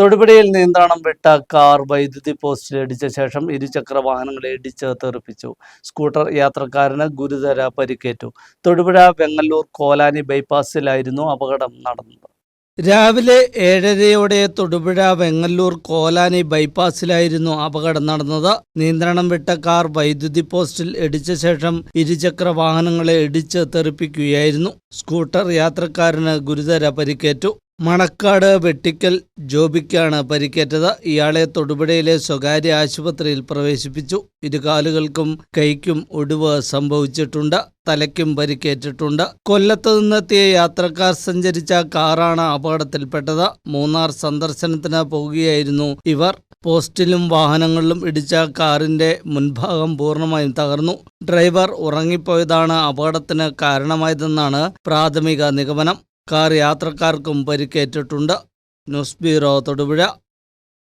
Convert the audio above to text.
തൊടുപുഴയിൽ നിയന്ത്രണം വിട്ട കാർ വൈദ്യുതി പോസ്റ്റിൽ ഇടിച്ച ശേഷം ഇരുചക്ര വാഹനങ്ങളെ ഇടിച്ച് തെറിപ്പിച്ചു. സ്കൂട്ടർ യാത്രക്കാരന് ഗുരുതര പരിക്കേറ്റു. തൊടുപുഴ വെങ്ങല്ലൂർ കോലാനി ബൈപ്പാസിലായിരുന്നു അപകടം നടന്നത്. രാവിലെ ഏഴരയോടെ തൊടുപുഴ വെങ്ങല്ലൂർ കോലാനി ബൈപ്പാസിലായിരുന്നു അപകടം നടന്നത്. നിയന്ത്രണം വിട്ട കാർ വൈദ്യുതി പോസ്റ്റിൽ ഇടിച്ച ശേഷം ഇരുചക്ര വാഹനങ്ങളെ ഇടിച്ച് തെറിപ്പിക്കുകയായിരുന്നു. സ്കൂട്ടർ യാത്രക്കാരന് ഗുരുതര പരിക്കേറ്റു. മണക്കാട് വെട്ടിക്കൽ ജോബിക്കാണ് പരിക്കേറ്റത്. ഇയാളെ തൊടുപുഴയിലെ സ്വകാര്യ ആശുപത്രിയിൽ പ്രവേശിപ്പിച്ചു. ഇരുകാലുകൾക്കും കൈക്കും ഒടിവ് സംഭവിച്ചിട്ടുണ്ട്. തലയ്ക്കും പരിക്കേറ്റിട്ടുണ്ട്. കൊല്ലത്ത് നിന്നെത്തിയ യാത്രക്കാർ സഞ്ചരിച്ച കാറാണ് അപകടത്തിൽപ്പെട്ടത്. മൂന്നാർ സന്ദർശനത്തിന് പോകുകയായിരുന്നു ഇവർ. പോസ്റ്റിലും വാഹനങ്ങളിലും ഇടിച്ച കാറിന്റെ മുൻഭാഗം പൂർണമായും തകർന്നു. ഡ്രൈവർ ഉറങ്ങിപ്പോയതാണ് അപകടത്തിന് കാരണമായതെന്നാണ് പ്രാഥമിക നിഗമനം. കാർ യാത്രക്കാർക്കും പരിക്കേറ്റിട്ടുണ്ട്. News bureau Thodupuzha